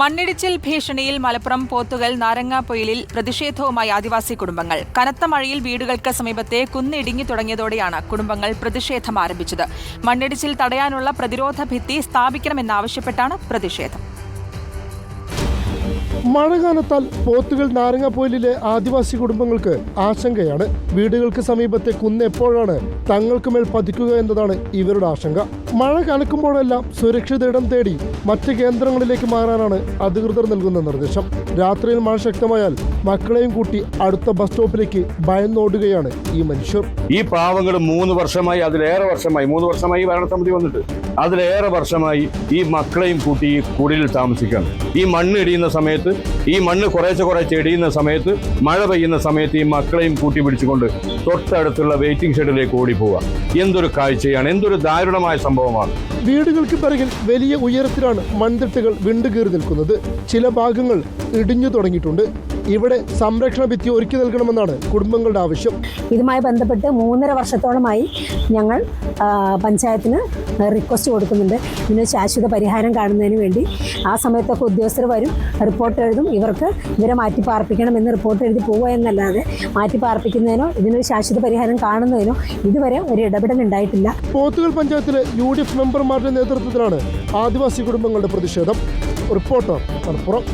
മണ്ണിടിച്ചിൽ ഭീഷണിയിൽ മലപ്പുറം പോത്തുകൽ നാരങ്ങാപ്പൊയിലിൽ പ്രതിഷേധവുമായി ആദിവാസി കുടുംബങ്ങൾ. കനത്ത മഴയിൽ വീടുകൾക്ക് സമീപത്തെ കുന്നിടിഞ്ഞു തുടങ്ങിയതോടെയാണ് കുടുംബങ്ങൾ പ്രതിഷേധം ആരംഭിച്ചത്. മണ്ണിടിച്ചിൽ തടയാനുള്ള പ്രതിരോധ ഭിത്തി സ്ഥാപിക്കണമെന്നാവശ്യപ്പെട്ടാണ് പ്രതിഷേധം. മഴ കാലത്താൽ പോത്തുകൾ നാരങ്ങാപ്പോയിലിലെ ആദിവാസി കുടുംബങ്ങൾക്ക് ആശങ്കയാണ്. വീടുകൾക്ക് സമീപത്തെ കുന്ന് എപ്പോഴാണ് തങ്ങൾക്ക് മേൽ പതിക്കുക എന്നതാണ് ഇവരുടെ ആശങ്ക. മഴ കനക്കുമ്പോഴെല്ലാം സുരക്ഷിത ഇടം തേടി മറ്റ് കേന്ദ്രങ്ങളിലേക്ക് മാറാനാണ് അധികൃതർ നൽകുന്ന നിർദ്ദേശം. രാത്രിയിൽ മഴ ശക്തമായാൽ മക്കളെയും കൂട്ടി അടുത്ത ബസ് സ്റ്റോപ്പിലേക്ക് ഭയന്നോടുകയാണ് ഈ മനുഷ്യർ. ഈ പാവങ്ങൾ മൂന്ന് വർഷമായി അതിലേറെ വർഷമായി മൂന്ന് വർഷമായി ഭരണസമിതി വന്നിട്ട്. അതിലേറെ വർഷമായി ഈ മക്കളെയും കൂട്ടി ഈ കുടിലിൽ താമസിക്കുകയാണ്. ഈ മണ്ണ് ഇടിയുന്ന സമയത്ത് ഈ മണ്ണ് കുറേശ്ശെ കുറേശ്ശെ ചെടിയുന്ന സമയത്ത് മഴ പെയ്യുന്ന സമയത്ത് ഈ മക്കളെയും കൂട്ടി പിടിച്ചുകൊണ്ട് തൊട്ടടുത്തുള്ള വെയിറ്റിംഗ് ഷെഡിലേക്ക് ഓടി ഓടിപ്പോവുക. എന്തൊരു കാഴ്ചയാണ് എന്തൊരു ദാരുണമായ സംഭവമാണ്. വീടുകൾക്ക് പിറകിൽ വലിയ ഉയരത്തിലാണ് മൺതിട്ടുകൾ വിണ്ടുകീറി നിൽക്കുന്നത്. ചില ഭാഗങ്ങൾ ഇടിഞ്ഞു തുടങ്ങിയിട്ടുണ്ട്. ഇവിടെ സംരക്ഷണ ഭിത്തി ഒരുക്കി നൽകണമെന്നാണ് കുടുംബങ്ങളുടെ ആവശ്യം. ഇതുമായി ബന്ധപ്പെട്ട് മൂന്നര വർഷത്തോളമായി ഞങ്ങൾ പഞ്ചായത്തിന് റിക്വസ്റ്റ് കൊടുക്കുന്നുണ്ട്. ഇതിന് ശാശ്വത പരിഹാരം കാണുന്നതിന് വേണ്ടി. ആ സമയത്തൊക്കെ ഉദ്യോഗസ്ഥർ വരും റിപ്പോർട്ട് എഴുതും. ഇവർക്ക് ഇവരെ മാറ്റി പാർപ്പിക്കണം എന്ന് റിപ്പോർട്ട് എഴുതി പോവുക എന്നല്ലാതെ മാറ്റി പാർപ്പിക്കുന്നതിനോ ഇതിനൊരു ശാശ്വത പരിഹാരം കാണുന്നതിനോ ഇതുവരെ ഒരു ഇടപെടൽ ഉണ്ടായിട്ടില്ല. പോത്തുകൾ പഞ്ചായത്തിലെ യു ഡി എഫ് മെമ്പർമാരുടെ നേതൃത്വത്തിലാണ് ആദിവാസി കുടുംബങ്ങളുടെ പ്രതിഷേധം. റിപ്പോർട്ടർ മലപ്പുറം